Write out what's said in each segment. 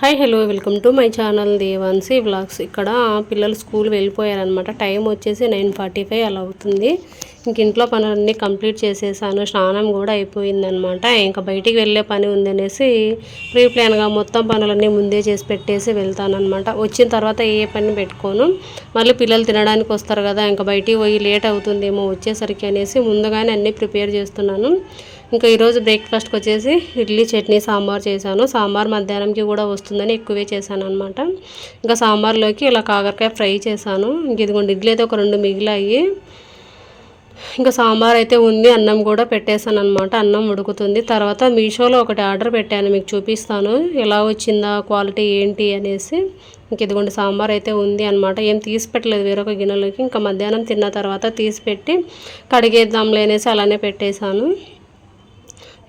Hi hello welcome to my channel Devansi vlogs ఇక్కడ పిల్లలు school వెళ్ళిపోయారనమాట టైం వచ్చేసి నైన్ ఫార్టీ ఫైవ్ అలా అవుతుంది. ఇంక ఇంట్లో పనులన్నీ కంప్లీట్ చేసేసాను. స్నానం కూడా అయిపోయిందనమాట ఇంకా బయటికి వెళ్ళే పని ఉందనేసి ప్రీ ప్లాన్గా మొత్తం పనులన్నీ ముందే చేసి పెట్టేసి వెళ్తానమాట వచ్చిన తర్వాత ఏ పని పెట్టుకోను. మళ్ళీ పిల్లలు తినడానికి వస్తారు కదా ఇంకా బయటికి పోయి లేట్ అవుతుందేమో వచ్చేసరికి అనేసి ముందుగానే అన్నీ ప్రిపేర్ చేస్తున్నాను. ఇంకా ఈరోజు బ్రేక్ఫాస్ట్కి వచ్చేసి ఇడ్లీ చట్నీ సాంబార్ చేశాను. సాంబార్ మధ్యాహ్నంకి కూడా వస్తుందని ఎక్కువే చేశాను అనమాట ఇంకా సాంబార్లోకి ఇలా కాకరకాయ ఫ్రై చేశాను. ఇంక ఇదిగోండి ఇడ్లీ అయితే ఒక రెండు మిగిలాయి. ఇంకా సాంబార్ అయితే ఉంది అన్నం కూడా పెట్టేశాను అనమాట అన్నం ఉడుకుతుంది. తర్వాత మీషోలో ఒకటి ఆర్డర్ పెట్టాను మీకు చూపిస్తాను. ఎలా వచ్చిందా క్వాలిటీ ఏంటి అనేసి. ఇంక ఇదిగోండి సాంబార్ అయితే ఉంది అనమాట ఏం తీసి పెట్టలేదు వేరొక గిన్నెలోకి. ఇంకా మధ్యాహ్నం తిన్న తర్వాత తీసి పెట్టి కడిగేద్దాంలే అనేసి అలానే పెట్టేశాను.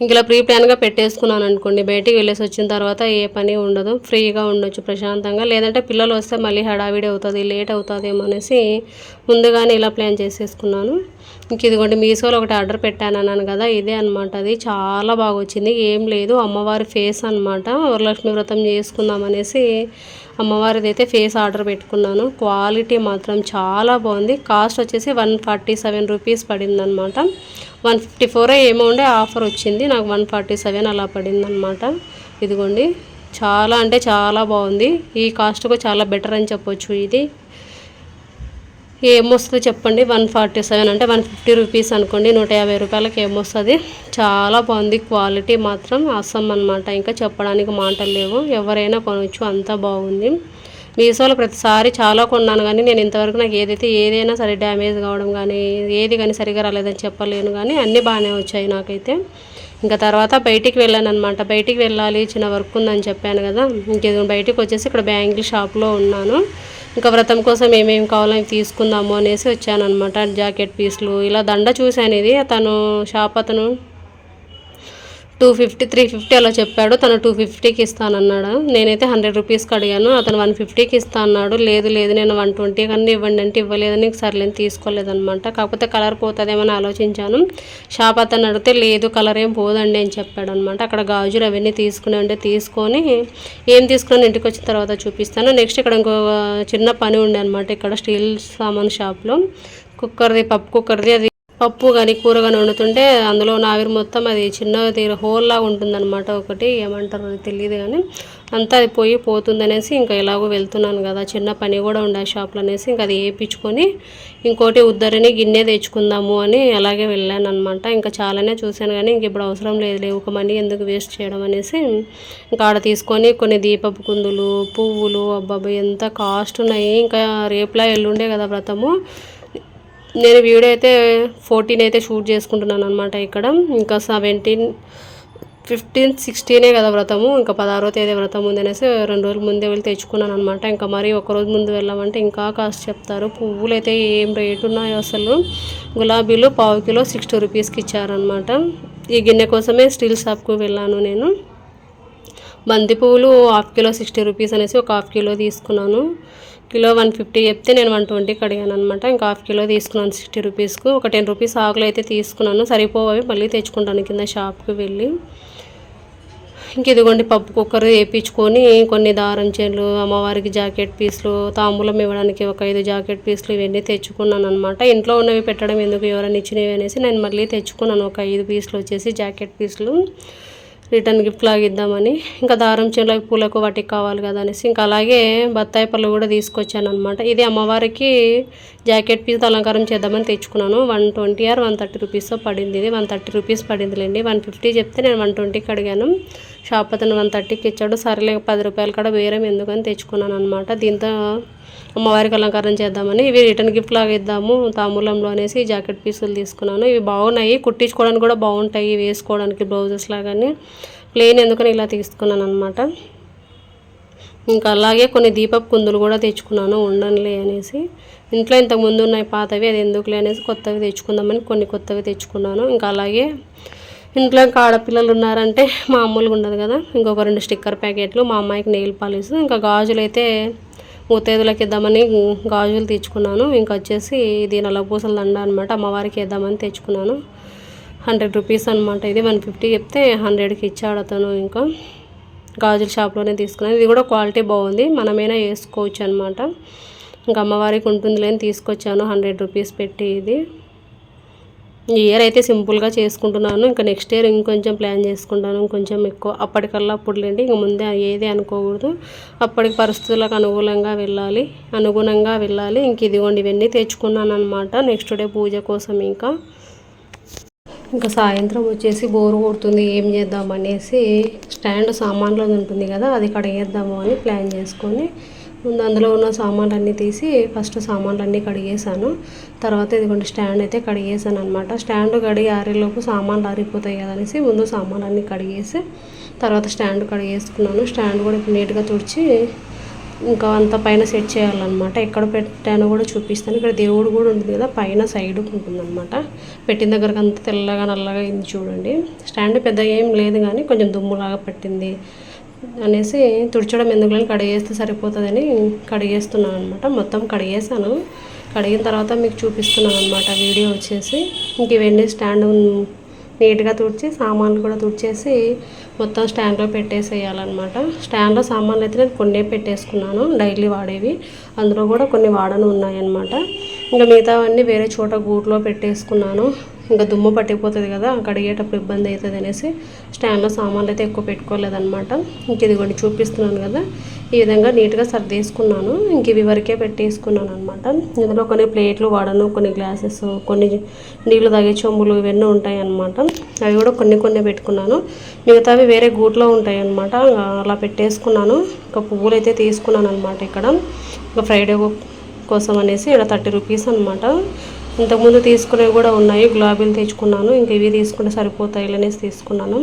ఇలా ప్రీ ప్లాన్గా పెట్టేసుకున్నాను అనుకోండి. బయటికి వెళ్ళేసి వచ్చిన తర్వాత ఏ పని ఉండదు. ఫ్రీగా ఉండొచ్చు ప్రశాంతంగా. లేదంటే పిల్లలు వస్తే మళ్ళీ హడావిడి అవుతుంది లేట్ అవుతుందేమో అనేసి ముందుగానే ఇలా ప్లాన్ చేసేసుకున్నాను. ఇంక ఇదిగోండి మీషోలో ఒకటి ఆర్డర్ పెట్టాను అన్నాను కదా ఇదే అనమాట అది చాలా బాగా వచ్చింది ఏం లేదు అమ్మవారి ఫేస్ అనమాట వరలక్ష్మి వ్రతం చేసుకుందాం అనేసి అమ్మవారిది అయితే ఫేస్ ఆర్డర్ పెట్టుకున్నాను. క్వాలిటీ మాత్రం చాలా బాగుంది. కాస్ట్ వచ్చేసి వన్ ఫార్టీ సెవెన్ రూపీస్ పడింది అనమాట వన్ ఫిఫ్టీ ఫోర్ ఏమో ఉండే ఆఫర్ వచ్చింది. నాకు వన్ ఫార్టీ సెవెన్ అలా పడింది అనమాట ఇదిగోండి చాలా అంటే చాలా బాగుంది. ఈ కాస్ట్కు చాలా బెటర్ అని చెప్పొచ్చు ఇది. ఏమొస్తుంది చెప్పండి? వన్ ఫార్టీ సెవెన్ అంటే వన్ ఫిఫ్టీ రూపీస్ అనుకోండి. నూట యాభై రూపాయలకి ఏమొస్తుంది? చాలా బాగుంది. క్వాలిటీ మాత్రం అసమ్ అనమాట ఇంకా చెప్పడానికి మాటలు లేవు. ఎవరైనా కొనవచ్చు అంతా బాగుంది. మీషోలో ప్రతిసారి చాలా కొన్నాను కానీ నేను ఇంతవరకు నాకు ఏదైతే ఏదైనా సరే డ్యామేజ్ కావడం కానీ ఏది కానీ సరిగా రాలేదని చెప్పలేను కానీ అన్నీ బాగానే వచ్చాయి నాకైతే. ఇంకా తర్వాత బయటికి వెళ్ళాను అనమాట బయటికి వెళ్ళాలి చిన్న వర్క్ ఉందని చెప్పాను కదా. ఇంకేదో బయటికి వచ్చేసి ఇక్కడ బ్యాంగిల్ షాప్లో ఉన్నాను. ఇంకా వ్రతం కోసం ఏమేమి కావాలో తీసుకుందాము అనేసి వచ్చాను అనమాట జాకెట్ పీస్లు ఇలా దండ చూశాను ఇది. తను షాప్ అతను టూ ఫిఫ్టీ త్రీ ఫిఫ్టీ అలా చెప్పాడు. తను టూ ఫిఫ్టీకి ఇస్తానన్నాడు. నేనైతే హండ్రెడ్ రూపీస్కి అడిగాను అతను వన్ ఫిఫ్టీకి ఇస్తా అన్నాడు లేదు లేదు నేను వన్ ట్వంటీ కన్నా ఇవ్వండి అంటే ఇవ్వలేదని సర్లేని తీసుకోలేదనమాట కాకపోతే కలర్ పోతుందేమని ఆలోచించాను. షాప్ అతను అడిగితే లేదు కలర్ ఏం పోదండి అని చెప్పాడు అనమాట అక్కడ గాజులు అవన్నీ తీసుకుని ఉంటే తీసుకొని ఏం తీసుకున్నాను ఇంటికి వచ్చిన తర్వాత చూపిస్తాను. నెక్స్ట్ ఇక్కడ ఇంకో చిన్న పని ఉండే అనమాట ఇక్కడ స్టీల్ సామాన్ షాప్లో. కుక్కర్ది పప్పు కుక్కర్ది అది పప్పు కానీ కూర కానీ వండుతుంటే అందులో ఆవిరి మొత్తం అది చిన్నది హోల్లా ఉంటుందన్నమాట ఒకటి. ఏమంటారు అది తెలియదు కానీ అంతా అది పోయి పోతుందనేసి ఇంకా ఎలాగో వెళ్తున్నాను కదా. చిన్న పని కూడా ఉండే షాప్లో అనేసి ఇంకా అది వేయించుకొని ఇంకోటి ఉద్దరిని గిన్నె తెచ్చుకుందాము అని అలాగే వెళ్ళాను అనమాట ఇంకా చాలానే చూశాను కానీ ఇంక ఇప్పుడు అవసరం లేదు. ఒక మనీ ఎందుకు వేస్ట్ చేయడం అనేసి ఇంకా ఆడ తీసుకొని కొన్ని దీపపు కుందులు పువ్వులు అబ్బాబా ఎంత కాస్ట్ ఉన్నాయి. ఇంకా రేపులా ఎల్లుండే కదా వ్రతము. నేను వీడియో అయితే ఫోర్టీన్ అయితే షూట్ చేసుకుంటున్నాను అనమాట ఇక్కడ. ఇంకా సెవెంటీన్ ఫిఫ్టీన్ సిక్స్టీనే కదా వ్రతము. ఇంకా పదహారో తేదీ వ్రతం ఉంది అనేసి రెండు రోజుల ముందే వెళ్ళి తెచ్చుకున్నాను అనమాట ఇంకా మరీ ఒక రోజు ముందు వెళ్ళామంటే ఇంకా కాస్ట్ చెప్తారు. పువ్వులు అయితే ఏం రేటు ఉన్నాయో అసలు. గులాబీలు పావు కిలో సిక్స్టీ రూపీస్కి ఇచ్చారనమాట ఈ గిన్నె కోసమే స్టీల్ షాప్కు వెళ్ళాను నేను. బంతి పువ్వులు హాఫ్ కిలో సిక్స్టీ రూపీస్ అనేసి ఒక హాఫ్ కిలో తీసుకున్నాను. కిలో వన్ ఫిఫ్టీ చెప్తే నేను వన్ ట్వంటీకి అడిగాను అనమాట ఇంకా హాఫ్ కిలో తీసుకున్నాను సిక్స్టీ రూపీస్కు ఒక టెన్ రూపీస్ ఆకులు అయితే తీసుకున్నాను. సరిపోవి మళ్ళీ తెచ్చుకుంటాను కింద షాప్కి వెళ్ళి. ఇంక ఇదిగోండి పప్పు కుక్కర్ వేయించుకొని కొన్ని దారం చేలు అమ్మవారికి జాకెట్ పీసులు తాంబూలం ఇవ్వడానికి ఒక ఐదు జాకెట్ పీసులు ఇవన్నీ తెచ్చుకున్నాను అనమాట ఇంట్లో ఉన్నవి పెట్టడం ఎందుకు? ఎవరైనా ఇచ్చినవి అనేసి నేను మళ్ళీ తెచ్చుకున్నాను. ఒక ఐదు పీస్లు వచ్చేసి జాకెట్ పీసులు రిటర్న్ గిఫ్ట్ లాగా ఇద్దామని. ఇంకా దారం చేనులకు పూలకు వాటికి కావాలి కదా అనేసి ఇంకా అలాగే బత్తాయి పళ్ళు కూడా తీసుకొచ్చాను అనమాట ఇది అమ్మవారికి జాకెట్ పీస్ అలంకారం చేద్దామని తెచ్చుకున్నాను. One twenty or one thirty rupees పడింది ఇది. వన్ థర్టీ రూపీస్ పడిందిలేండి. వన్ ఫిఫ్టీ చెప్తే నేను వన్ ట్వంటీకి అడిగాను షాప్ అతను వన్ థర్టీకి ఇచ్చాడు. సరేలే పది రూపాయలు కూడా వేరే ఎందుకని తెచ్చుకున్నాను అనమాట దీంతో అమ్మవారికి అలంకారం చేద్దామని ఇవి రిటర్న్ గిఫ్ట్ లాగా ఇద్దాము తాంబూలంలో అనేసి జాకెట్ పీసులు తీసుకున్నాను. ఇవి బాగున్నాయి. కుట్టించుకోవడానికి కూడా బాగుంటాయి. వేసుకోవడానికి బ్లౌజెస్ లాగానే. ప్లెయిన్ ఎందుకని ఇలా తీసుకున్నాను అనమాట ఇంకా అలాగే కొన్ని దీపపు కుందులు కూడా తెచ్చుకున్నాను ఉండనులే అనేసి. ఇంట్లో ఇంతకు ముందు ఉన్నాయి పాతవి అది ఎందుకులే అనేసి కొత్తవి తెచ్చుకుందామని కొన్ని కొత్తవి తెచ్చుకున్నాను. ఇంకా అలాగే ఇంట్లో ఇంకా ఆడపిల్లలు ఉన్నారంటే మామూలుగా ఉండదు కదా. ఇంకొక రెండు స్టిక్కర్ ప్యాకెట్లు మా అమ్మాయికి నెయిల్ పాలిస్ ఇంకా గాజులు అయితే ముత్తైదులకు ఇద్దామని గాజులు తెచ్చుకున్నాను. ఇంకా వచ్చేసి ఇది నల్లపూసల దండ అనమాట అమ్మవారికి ఇద్దామని తెచ్చుకున్నాను. హండ్రెడ్ రూపీస్ అనమాట ఇది. వన్ ఫిఫ్టీ చెప్తే హండ్రెడ్కి ఇచ్చాడు అతను ఇంకా. గాజుల షాప్లోనే తీసుకున్నాను. ఇది కూడా క్వాలిటీ బాగుంది. మనమైనా వేసుకోవచ్చు అనమాట ఇంకా అమ్మవారికి ఉంటుంది లేని తీసుకొచ్చాను. హండ్రెడ్ రూపీస్ పెట్టి ఇది. ఈ ఇయర్ అయితే సింపుల్గా చేసుకుంటున్నాను. ఇంకా నెక్స్ట్ ఇయర్ ఇంకొంచెం ప్లాన్ చేసుకుంటాను. ఇంకొంచెం ఎక్కువ. అప్పటికల్లా అప్పుడులేండి ఇంక ముందే ఏది అనుకోకూడదు. అప్పటికి పరిస్థితులకు అనుకూలంగా వెళ్ళాలి. అనుగుణంగా వెళ్ళాలి. ఇంక ఇదిగోండి ఇవన్నీ తెచ్చుకున్నాను అనమాట నెక్స్ట్ డే పూజ కోసం ఇంకా. ఇంకా సాయంత్రం వచ్చేసి బోరు కొడుతుంది ఏం చేద్దాం అనేసి స్టాండ్ సామాన్లో ఉంటుంది కదా అది కడిగేద్దాము అని ప్లాన్ చేసుకొని ముందు అందులో ఉన్న సామాన్లు అన్నీ తీసి ఫస్ట్ సామాన్లు అన్నీ కడిగేసాను తర్వాత ఇదిగోండి స్టాండ్ అయితే కడిగేసాను అనమాట స్టాండ్ కడిగి ఆరేలోపు సామాన్లు ఆరిపోతాయి కదా అనేసి ముందు సామాన్లు అన్నీ కడిగేసి తర్వాత స్టాండ్ కడిగేసుకున్నాను. స్టాండ్ కూడా ఇప్పుడు నీట్గా తుడిచి ఇంకా అంత పైన సెట్ చేయాలన్నమాట. ఎక్కడ పెట్టానో కూడా చూపిస్తాను. ఇక్కడ దేవుడు కూడా ఉంటుంది కదా పైన సైడ్ ఉంటుందన్నమాట. పెట్టిన దగ్గరకు అంత తెల్లగా నల్లగా అయింది చూడండి. స్టాండ్ పెద్దగా ఏం లేదు కానీ కొంచెం దుమ్ములాగా పట్టింది అనేసి తుడిచడం ఎందుకు కడిగేస్తే సరిపోతుందని కడిగేస్తున్నాను అనమాట మొత్తం కడిగేసాను కడిగిన తర్వాత మీకు చూపిస్తున్నాను అనమాట వీడియో వచ్చేసి ఇంక ఇవన్నీ స్టాండ్ నీట్గా తుడిచి సామాన్లు కూడా తుడిచేసి మొత్తం స్టాండ్లో పెట్టేసేయాలన్నమాట. స్టాండ్లో సామాన్లు అయితే నేను కొన్ని పెట్టేసుకున్నాను డైలీ వాడేవి. అందులో కూడా కొన్ని వాడను ఉన్నాయన్నమాట ఇంకా మిగతావన్నీ వేరే చోట గూట్లో పెట్టేసుకున్నాను. ఇంకా దుమ్ము పట్టిపోతుంది కదా కడిగేటప్పుడు ఇబ్బంది అవుతుంది అనేసి స్టాండ్లో సామాన్లు అయితే ఎక్కువ పెట్టుకోలేదనమాట ఇంక ఇదిగోండి చూపిస్తున్నాను కదా. ఈ విధంగా నీట్గా సర్దేసుకున్నాను. ఇంక ఇవి వరకే పెట్టేసుకున్నాను అనమాట ఇందులో కొన్ని ప్లేట్లు వాడను కొన్ని గ్లాసెస్ కొన్ని నీళ్ళు తాగే చెంబులు ఇవన్నీ ఉంటాయి అనమాట అవి కూడా కొన్ని కొన్ని పెట్టుకున్నాను. మిగతావి వేరే గూట్లో ఉంటాయి అనమాట అలా పెట్టేసుకున్నాను. ఇంకా పువ్వులు అయితే తీసుకున్నాను అనమాట ఇక్కడ. ఇంకా ఫ్రైడే కోసం అనేసి ఇక్కడ థర్టీ రూపీస్ అనమాట ఇంతకుముందు తీసుకునేవి కూడా ఉన్నాయి. గులాబీలు తెచ్చుకున్నాను. ఇంక ఇవి తీసుకుంటే సరిపోతాయి అనేసి తీసుకున్నాను.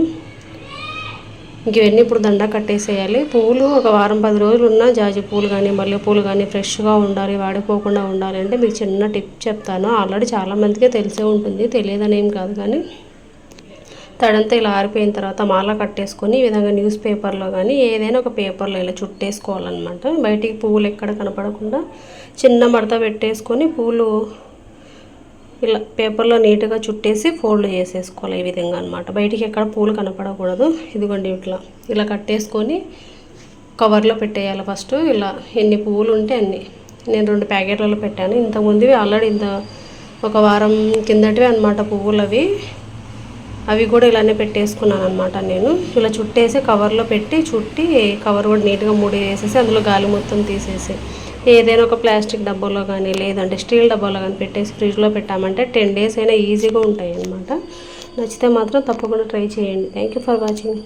ఇంక ఇవన్నీ ఇప్పుడు దండ కట్టేసేయాలి. పూలు ఒక వారం పది రోజులు ఉన్న జాజి పూలు కానీ మల్లెపూలు కానీ ఫ్రెష్గా ఉండాలి వాడిపోకుండా ఉండాలి అంటే మీకు చిన్న టిప్ చెప్తాను. ఆల్రెడీ చాలామందికే తెలిసే ఉంటుంది. తెలియదని ఏం కాదు కానీ. తడంతా ఇలా ఆరిపోయిన తర్వాత మాల కట్టేసుకొని ఈ విధంగా న్యూస్ పేపర్లో కానీ ఏదైనా ఒక పేపర్లో ఇలా చుట్టేసుకోవాలన్నమాట. బయటికి పువ్వులు ఎక్కడ కనపడకుండా చిన్న మడత పెట్టేసుకొని పూలు ఇలా పేపర్లో నీట్గా చుట్టేసి ఫోల్డ్ చేసేసుకోవాలి ఈ విధంగా అనమాట బయటికి ఎక్కడ పూలు కనపడకూడదు. ఇదిగోండి ఇట్లా. ఇలా కట్టేసుకొని కవర్లో పెట్టేయాలి ఫస్ట్. ఇలా ఎన్ని పువ్వులు ఉంటే అన్ని. నేను రెండు ప్యాకెట్లలో పెట్టాను. ఇంతకుముందువి ఆల్రెడీ ఇంత ఒక వారం కిందటివి అనమాట పువ్వులు అవి అవి కూడా ఇలానే పెట్టేసుకున్నాను అనమాట నేను. ఇలా చుట్టేసి కవర్లో పెట్టి చుట్టి కవర్ కూడా నీట్గా మూడి వేసేసి అందులో గాలి మొత్తం తీసేసి ఏదైనా ఒక ప్లాస్టిక్ డబ్బాలో కానీ లేదంటే స్టీల్ డబ్బాలో కానీ పెట్టేసి ఫ్రిడ్జ్లో పెట్టామంటే టెన్ డేస్ అయినా ఈజీగా ఉంటాయి అన్నమాట నచ్చితే మాత్రం తప్పకుండా ట్రై చేయండి. Thank you for watching